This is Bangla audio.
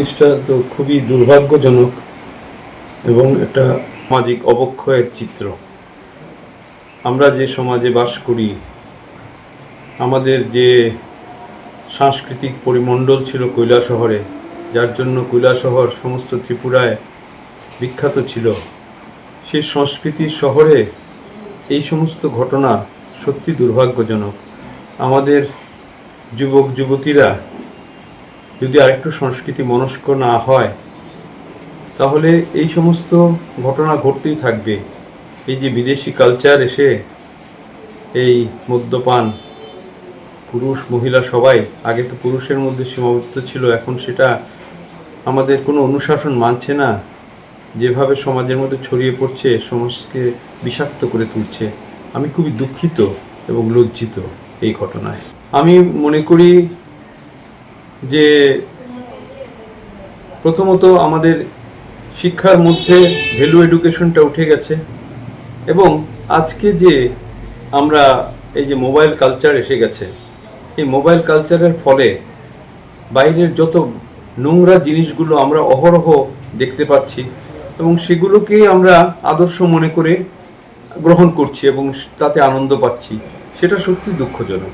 জিনিসটা তো খুবই দুর্ভাগ্যজনক এবং একটা সামাজিক অবক্ষয়ের চিত্র। আমরা যে সমাজে বাস করি, আমাদের যে সাংস্কৃতিক পরিমণ্ডল ছিল কৈলা শহরে যার জন্য কৈলা শহর সমস্ত ত্রিপুরায় বিখ্যাত ছিল সেই সংস্কৃতির শহরে এই সমস্ত ঘটনা সত্যি দুর্ভাগ্যজনক। আমাদের যুবক যুবতীরা যদি আরেকটু সংস্কৃতি মনস্ক না হয়, তাহলে এই সমস্ত ঘটনা ঘটতেই থাকবে। এই যে বিদেশি কালচার এসে এই মদ্যপান, পুরুষ, মহিলা সবাই, আগে তো পুরুষের মধ্যে সীমাবদ্ধ ছিল, এখন সেটা আমাদের কোনো অনুশাসন মানছে না। যেভাবে সমাজের মধ্যে ছড়িয়ে পড়ছে, সমাজকে বিষাক্ত করে তুলছে। আমি খুবই দুঃখিত এবং লজ্জিত এই ঘটনায়। আমি মনে করি যে প্রথমত আমাদের শিক্ষার মধ্যে ভ্যালু এডুকেশনটা উঠে গেছে এবং আজকে যে আমরা এই যে মোবাইল কালচার এসে গেছে, এই মোবাইল কালচারের ফলে বাইরের যত নোংরা জিনিসগুলো আমরা অহরহ দেখতে পাচ্ছি এবং সেগুলোকেই আমরা আদর্শ মনে করে গ্রহণ করছি এবং তাতে আনন্দ পাচ্ছি, সেটা সত্যি দুঃখজনক।